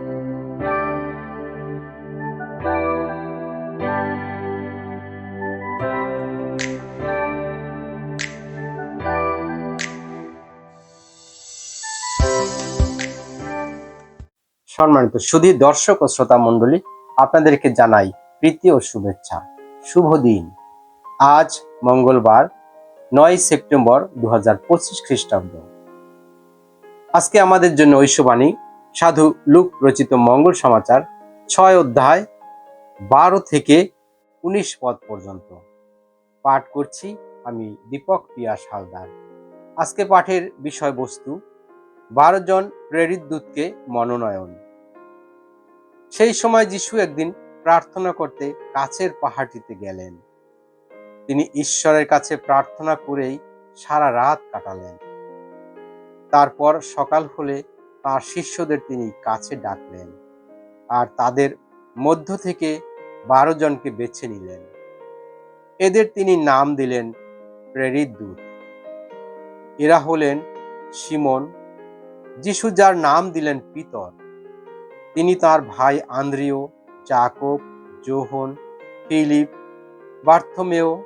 সম্মানিত শুধু দর্শক ও শ্রোতা মণ্ডলী, আপনাদেরকে জানাই প্রীতি ও শুভেচ্ছা। শুভ দিন। আজ মঙ্গলবার, নয় সেপ্টেম্বর দু হাজার পঁচিশ খ্রিস্টাব্দ। আজকে আমাদের জন্য ঐশ্ববাণী সাধু লুক রচিত মঙ্গল সমাচার, ছয় অধ্যায়, বারো থেকে উনিশ পদ পর্যন্ত। পাঠ করছি আমি দীপক পিয়াস হালদার। আজকে পাঠের বিষয়বস্তু, বারো জন প্রেরিত দূতকে মনোনয়ন। সেই সময় যিশু একদিন প্রার্থনা করতে কাছের পাহাড়টিতে গেলেন। তিনি ঈশ্বরের কাছে প্রার্থনা করেই সারা রাত কাটালেন। তারপর সকাল হলে তার শিষ্যদের তিনি কাছে ডাকলেন আর তাদের মধ্য থেকে বারো জনকে বেছে নিলেন। এদের তিনি নাম দিলেন প্রেরিত দূত। এরা হলেন সিমন যিশু যার নাম দিলেন পিতর। তিনি তার ভাই আন্দ্রিয় জাকব জোহন ফিলিপ বার্থমেও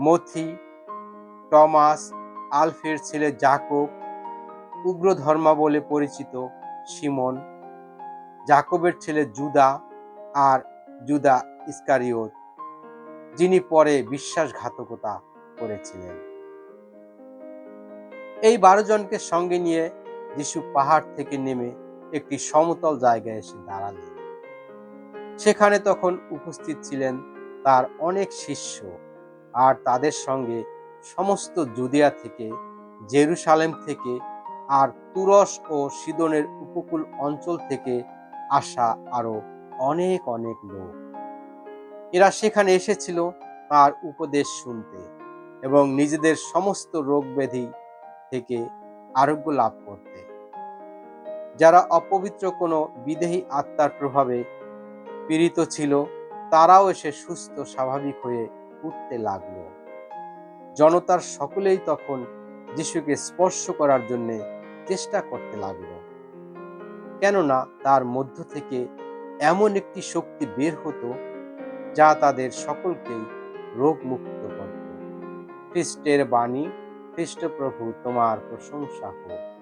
মথি, টমাস, আলফের ছেলে জাকব উগ্র ধর্মা বলে পরিচিত সিমন জাকবের ছেলে জুদা আর জুদা ইস্কারিওত যিনি পরে বিশ্বাসঘাতকতা করেছিলেন। এই বারো জনকে সঙ্গে নিয়ে যিশু পাহাড় থেকে নেমে একটি সমতল জায়গায় এসে দাঁড়ালেন। সেখানে তখন উপস্থিত ছিলেন তার অনেক শিষ্য আর তাদের সঙ্গে সমস্ত জুদিয়া থেকে, জেরুসালেম থেকে আর তুরস ও সিদনের উপকূল অঞ্চল থেকে আসা আরও অনেক অনেক লোক। এরা সেখানে এসেছিল তার উপদেশ শুনতে এবং নিজেদের সমস্ত রোগ ব্যাধি থেকে আরোগ্য লাভ করতে। যারা অপবিত্র কোনো বিদেহী আত্মার প্রভাবে পীড়িত ছিল, তারাও এসে সুস্থ, স্বাভাবিক হয়ে উঠতে লাগল। জনতার সকলেই তখন যিশুকে স্পর্শ করার জন্য চেষ্টা করতে লাগল। কেননা তার মধ্য থেকে এমন একটি শক্তি বের হতো যা তাদের সকলকেই রোগমুক্ত করত। খ্রিস্টের বাণী, খ্রিস্টপ্রভু তোমার প্রশংসা হোক।